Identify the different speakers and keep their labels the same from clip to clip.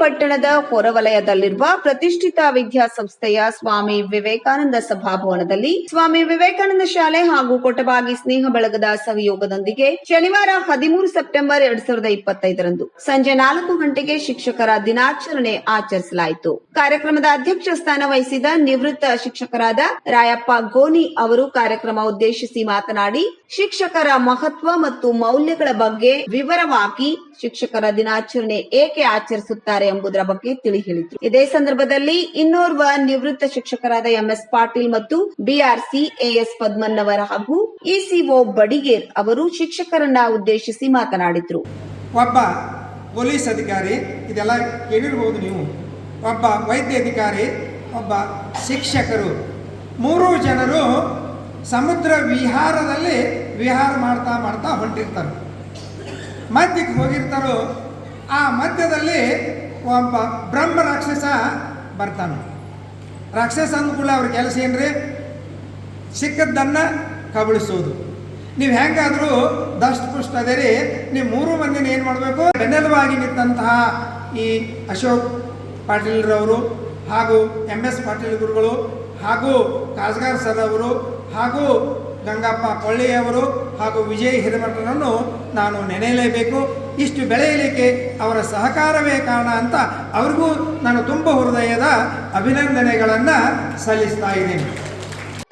Speaker 1: ಪಟ್ಟಣದ ಹೊರವಲಯದಲ್ಲಿರುವ ಪ್ರತಿಷ್ಠಿತ ವಿದ್ಯಾಸಂಸ್ಥೆಯ ಸ್ವಾಮಿ ವಿವೇಕಾನಂದ ಸಭಾಭವನದಲ್ಲಿ ಸ್ವಾಮಿ ವಿವೇಕಾನಂದ ಶಾಲೆ ಹಾಗೂ ಕೊಟಬಾಗಿ ಸ್ನೇಹ ಬಳಗದ ಸಹಯೋಗದೊಂದಿಗೆ ಶನಿವಾರ ಹದಿಮೂರು ಸೆಪ್ಟೆಂಬರ್ ಎರಡ್ ಸಾವಿರದ ಇಪ್ಪತ್ತೈದರಂದು ಸಂಜೆ ನಾಲ್ಕು ಗಂಟೆಗೆ ಶಿಕ್ಷಕರ ದಿನಾಚರಣೆ ಆಚರಿಸಲಾಯಿತು. ಕಾರ್ಯಕ್ರಮದ ಅಧ್ಯಕ್ಷ ಸ್ಥಾನ ವಹಿಸಿದ ನಿವೃತ್ತ ಶಿಕ್ಷಕರಾದ ರಾಯಪ್ಪ ಗೋನಿ ಅವರು ಕಾರ್ಯಕ್ರಮ ಉದ್ದೇಶಿಸಿ ಮಾತನಾಡಿ, ಶಿಕ್ಷಕರ ಮಹತ್ವ ಮತ್ತು ಮೌಲ್ಯಗಳ ಬಗ್ಗೆ ವಿವರವಾಗಿ ಶಿಕ್ಷಕರ ದಿನಾಚರಣೆ ಏಕೆ ಆಚರಿಸುತ್ತಾರೆ ಎಂಬುದರ ಬಗ್ಗೆ ತಿಳಿ ಹೇಳಿದ್ರು. ಇದೇ ಸಂದರ್ಭದಲ್ಲಿ ಇನ್ನೋರ್ವ ನಿವೃತ್ತ ಶಿಕ್ಷಕರಾದ ಎಂಎಸ್ ಪಾಟೀಲ್ ಮತ್ತು ಬಿಆರ್ಸಿ ಎಎಸ್ ಪದ್ಮನ್ನವರ ಹಾಗೂ ಇಸಿಒ ಬಡಿಗೇರ್ ಅವರು ಶಿಕ್ಷಕರನ್ನ ಉದ್ದೇಶಿಸಿ ಮಾತನಾಡಿದ್ರು.
Speaker 2: ಒಬ್ಬ ಪೊಲೀಸ್ ಅಧಿಕಾರಿ, ಇದೆಲ್ಲ ಕೇಳಿರ್ಬೋದು ನೀವು. ಒಬ್ಬ ವೈದ್ಯ ಅಧಿಕಾರಿ, ಒಬ್ಬ ಶಿಕ್ಷಕರು. ಮೂರು ಜನರು ಸಮುದ್ರ ವಿಹಾರದಲ್ಲಿ ವಿಹಾರ ಮಾಡ್ತಾ ಮಾಡ್ತಾ ಹೊಂಟಿರ್ತಾರೆ. ಮಧ್ಯಕ್ಕೆ ಹೋಗಿರ್ತಾರೋ, ಆ ಮಧ್ಯದಲ್ಲಿ ಒಬ್ಬ ಬ್ರಹ್ಮ ರಾಕ್ಷಸ ಬರ್ತಾನೆ. ರಾಕ್ಷಸ ಅಂದ್ಕೂಡ ಅವ್ರ ಕೆಲಸ ಏನ್ರಿ? ಸಿಕ್ಕದ್ದನ್ನು ಕಬಳಿಸೋದು. ನೀವು ಹೆಂಗಾದರೂ ದಷ್ಟಪುಷ್ಟ ಅದೇರಿ, ನೀವು ಮೂರು ಮಂದಿನ ಏನು ಮಾಡಬೇಕು? ಬೆನ್ನೆಲುವಾಗಿ ನಿಂತಹ ಈ ಅಶೋಕ್ ಪಾಟೀಲ್ರವರು ಹಾಗೂ ಎಂ ಎಸ್ ಪಾಟೀಲ್ ಗುರುಗಳು ಹಾಗೂ ಕಾಜ್ಗಾರ್ ಸರ್ ಅವರು ಹಾಗೂ ಗಂಗಪ್ಪ ಕೊಳ್ಳಿಯವರು ಹಾಗೂ ವಿಜಯ್ ಹಿರೇಮಠನನ್ನು ನಾನು ನೆನೆಯಲೇಬೇಕು. ಇಷ್ಟು ಬೆಳೆಯಲಿಕ್ಕೆ ಅವರ ಸಹಕಾರವೇ ಕಾರಣ ಅಂತ ಅವ್ರಿಗೂ ನಾನು ತುಂಬ ಹೃದಯದ ಅಭಿನಂದನೆಗಳನ್ನು ಸಲ್ಲಿಸ್ತಾ ಇದ್ದೇನೆ.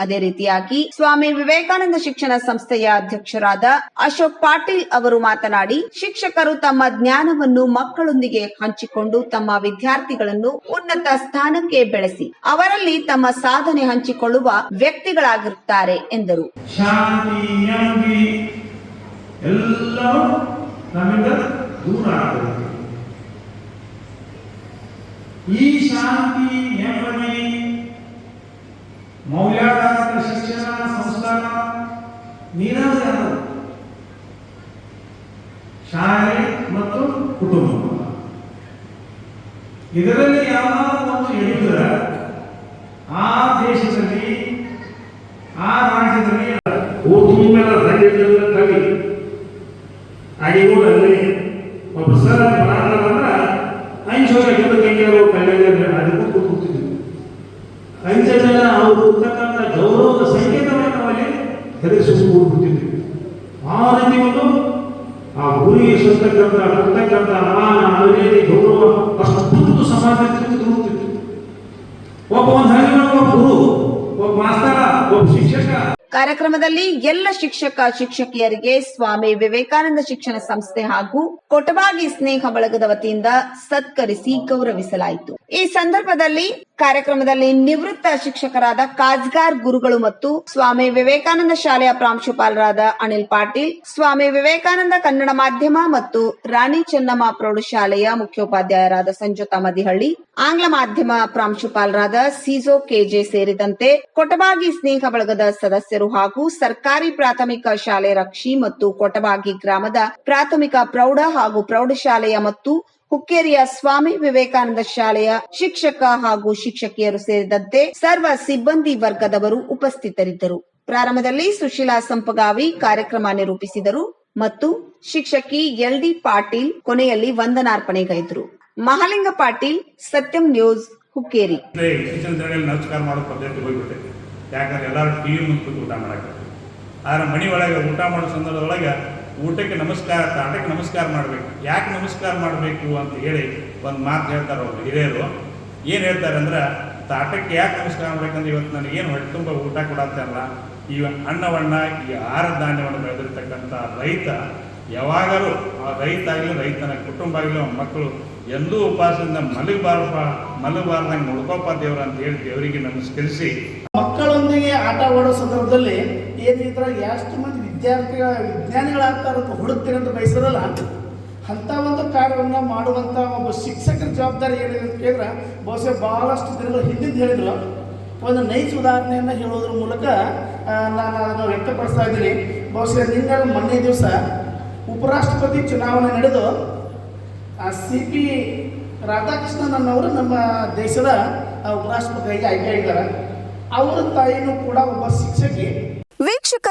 Speaker 1: ಅದೇ ರೀತಿಯಾಗಿ ಸ್ವಾಮಿ ವಿವೇಕಾನಂದ ಶಿಕ್ಷಣ ಸಂಸ್ಥೆಯ ಅಧ್ಯಕ್ಷರಾದ ಅಶೋಕ್ ಪಾಟೀಲ್ ಅವರು ಮಾತನಾಡಿ ಶಿಕ್ಷಕರು ತಮ್ಮ ಜ್ಞಾನವನ್ನು ಮಕ್ಕಳೊಂದಿಗೆ ಹಂಚಿಕೊಂಡು ತಮ್ಮ ವಿದ್ಯಾರ್ಥಿಗಳನ್ನು ಉನ್ನತ ಸ್ಥಾನಕ್ಕೆ ಬೆಳೆಸಿ ಅವರಲ್ಲಿ ತಮ್ಮ ಸಾಧನೆ ಹಂಚಿಕೊಳ್ಳುವ ವ್ಯಕ್ತಿಗಳಾಗಿರುತ್ತಾರೆ ಎಂದರು.
Speaker 3: ನೆಮ್ಮದಿ ದೂರ ಆಗಬೇಕು ಈ ಶಾಂತಿ, ನೆಮ್ಮದಿ, ಮೌಲ್ಯಾಧಾರಿತ ಶಿಕ್ಷಣ, ಸಂಸ್ಕಾರ ನೀರಾವರಿ ಶಾಲೆ ಮತ್ತು ಕುಟುಂಬ. ಇದರಲ್ಲಿ ಯಾವ ಒಂದು ಬರಾದಂದ್ರ ಐದು ಜನ ಕೈಯಾರು ಕಲ್ಯಾಣ ಅದಕ್ಕೂ ಕೂತ್ಕೊತಿದ್ವಿ ಐದು ಜನ ಅವರು ಇರ್ತಕ್ಕಂಥ ಗೌರವದ ಸಂಕೇತವನ್ನು ನಾವಲ್ಲಿ ಹೆದರಿಸಿ ಆ ರೀತಿ ಒಂದು ಆ ಗುರಿ ಸುತ್ತಕ್ಕಂಥ ಬರ್ತಕ್ಕಂಥ ಮಾನ ಮರ್ಯಾದೆ ಗೌರವ ಅಷ್ಟು ಸಮಾಜದಲ್ಲಿ ತಿರುಗುತ್ತಿತ್ತು ಒಬ್ಬ ಒಂದು ಹಳ್ಳಿ ಒಬ್ಬ ಗುರು ಒಬ್ಬ ಮಾಸ್ತರ ಒಬ್ಬ ಶಿಕ್ಷಕ
Speaker 1: ಕಾರ್ಯಕ್ರಮದಲ್ಲಿ ಎಲ್ಲ ಶಿಕ್ಷಕ, ಶಿಕ್ಷಕಿಯರಿಗೆ ಸ್ವಾಮಿ ವಿವೇಕಾನಂದ ಶಿಕ್ಷಣ ಸಂಸ್ಥೆ ಹಾಗೂ ಕೊಟಬಾಗಿ ಸ್ನೇಹ ಬಳಗದ ವತಿಯಿಂದ ಸತ್ಕರಿಸಿ ಗೌರವಿಸಲಾಯಿತು. ಈ ಸಂದರ್ಭದಲ್ಲಿ ಕಾರ್ಯಕ್ರಮದಲ್ಲಿ ನಿವೃತ್ತ ಶಿಕ್ಷಕರಾದ ಕಾಜ್ಗಾರ್ ಗುರುಗಳು ಮತ್ತು ಸ್ವಾಮಿ ವಿವೇಕಾನಂದ ಶಾಲೆಯ ಪ್ರಾಂಶುಪಾಲರಾದ ಅನಿಲ್ ಪಾಟೀಲ್, ಸ್ವಾಮಿ ವಿವೇಕಾನಂದ ಕನ್ನಡ ಮಾಧ್ಯಮ ಮತ್ತು ರಾಣಿ ಚೆನ್ನಮ್ಮ ಪ್ರೌಢಶಾಲೆಯ ಮುಖ್ಯೋಪಾಧ್ಯಾಯರಾದ ಸಂಜುತಾ ಮದಿಹಳ್ಳಿ, ಆಂಗ್ಲ ಮಾಧ್ಯಮ ಪ್ರಾಂಶುಪಾಲರಾದ ಸಿಜೋ ಕೆಜೆ ಸೇರಿದಂತೆ ಕೊಟಬಾಗಿ ಸ್ನೇಹ ಬಳಗದ ಸದಸ್ಯರು ಹಾಗೂ ಸರ್ಕಾರಿ ಪ್ರಾಥಮಿಕ ಶಾಲೆ ರಕ್ಷಿ ಮತ್ತು ಕೊಟಬಾಗಿ ಗ್ರಾಮದ ಪ್ರಾಥಮಿಕ ಪ್ರೌಢ ಹಾಗೂ ಪ್ರೌಢಶಾಲೆಯ ಮತ್ತು ಹುಕ್ಕೇರಿಯ ಸ್ವಾಮಿ ವಿವೇಕಾನಂದ ಶಾಲೆಯ ಶಿಕ್ಷಕ ಹಾಗೂ ಶಿಕ್ಷಕಿಯರು ಸೇರಿದಂತೆ ಸರ್ವ ಸಿಬ್ಬಂದಿ ವರ್ಗದವರು ಉಪಸ್ಥಿತರಿದ್ದರು. ಪ್ರಾರಂಭದಲ್ಲಿ ಸುಶೀಲಾ ಸಂಪಗಾವಿ ಕಾರ್ಯಕ್ರಮ ನಿರೂಪಿಸಿದರು ಮತ್ತು ಶಿಕ್ಷಕಿ ಎಲ್ ಡಿ ಪಾಟೀಲ್ ಕೊನೆಯಲ್ಲಿ ವಂದನಾರ್ಪಣೆಗೈದರು ಮಹಾಲಿಂಗ ಪಾಟೀಲ್, ಸತ್ಯಂ ನ್ಯೂಸ್, ಹುಕ್ಕೇರಿ.
Speaker 4: ಯಾಕಂದ್ರೆ ಎಲ್ಲರೂ ಟೀಮ್ ವಿ ಮುಂದೆ ಊಟ ಮಾಡಕ್ಕೆ. ಆದ್ರೆ ಮನೆ ಒಳಗೆ ಊಟ ಮಾಡೋ ಸಂದರ್ಭದೊಳಗೆ ಊಟಕ್ಕೆ ನಮಸ್ಕಾರ ತಾಟಕ್ಕೆ ನಮಸ್ಕಾರ ಮಾಡಬೇಕು. ಯಾಕೆ ನಮಸ್ಕಾರ ಮಾಡಬೇಕು ಅಂತ ಹೇಳಿ ಒಂದು ಮಾತು ಹೇಳ್ತಾರೆ ಅವರು ಹಿರಿಯರು. ಏನು ಹೇಳ್ತಾರೆ ಅಂದ್ರೆ ತಾಟಕ್ಕೆ ಯಾಕೆ ನಮಸ್ಕಾರ ಮಾಡ್ಬೇಕಂದ್ರೆ ಇವತ್ತು ನನಗೇನು ಹೊಟ್ಟೆ ತುಂಬ ಊಟ ಕೊಡತ್ತಲ್ಲ ಈ ಅನ್ನವನ್ನ, ಈ ಆಹಾರ ಧಾನ್ಯವನ್ನು ಬೆಳೆದಿರ್ತಕ್ಕಂಥ ರೈತ ಯಾವಾಗಲೂ, ಆ ರೈತ ಆಗಲಿ, ರೈತನ ಕುಟುಂಬ ಆಗಲಿ, ಅವನ ಮಕ್ಕಳು ಎಂದೂ ಉಪವಾಸದಿಂದ ಮಲಗಬಾರಪ್ಪ, ಮಲಗಬಾರ್ದಂಗೆ ನೋಡ್ಕೋಪ್ಪ ದೇವ್ರ ಅಂತ ಹೇಳಿ ದೇವರಿಗೆ ನಮಸ್ಕರಿಸಿ
Speaker 5: ಮಕ್ಕಳೊಂದಿಗೆ ಆಟ ಆಡೋ ಸಂದರ್ಭದಲ್ಲಿ ಏನು ಈ ಥರ ಎಷ್ಟು ಮಂದಿ ವಿದ್ಯಾರ್ಥಿಗಳ ವಿಜ್ಞಾನಿಗಳಾಗ್ತಾ ಅಂತ ಹುಡುಕ್ತೀನಿ ಅಂತ ಬಯಸೋದಲ್ಲ ಅಂಥ ಒಂದು ಕಾರ್ಯವನ್ನು ಮಾಡುವಂಥ ಒಬ್ಬ ಶಿಕ್ಷಕರ ಜವಾಬ್ದಾರಿ ಏನಿದೆ ಅಂತ ಕೇಳಿದ್ರೆ, ಬಹುಶಃ ಭಾಳಷ್ಟು ದಿನಗಳು ಹಿಂದಿದ್ದು ಹೇಳಿದ್ರು. ಒಂದು ನೈಜ ಉದಾಹರಣೆಯನ್ನು ಹೇಳೋದ್ರ ಮೂಲಕ ನಾನು ಅದನ್ನು ವ್ಯಕ್ತಪಡಿಸ್ತಾ ಇದ್ದೀನಿ. ಬಹುಶಃ ನಿನ್ನೆ ಮೊನ್ನೆ ದಿವಸ ಉಪರಾಷ್ಟ್ರಪತಿ ಚುನಾವಣೆ ನಡೆದು, ಆ ಸಿ ಪಿ ರಾಧಾಕೃಷ್ಣನ್ ಅವರು ನಮ್ಮ ದೇಶದ ಉಪರಾಷ್ಟ್ರಪತಿಯಾಗಿ ಆಯ್ಕೆ ಆಗಿದ್ದಾರೆ. ಅವರ ತಾಯಿನೂ ಕೂಡ ಒಬ್ಬ ಶಿಕ್ಷಕಿ.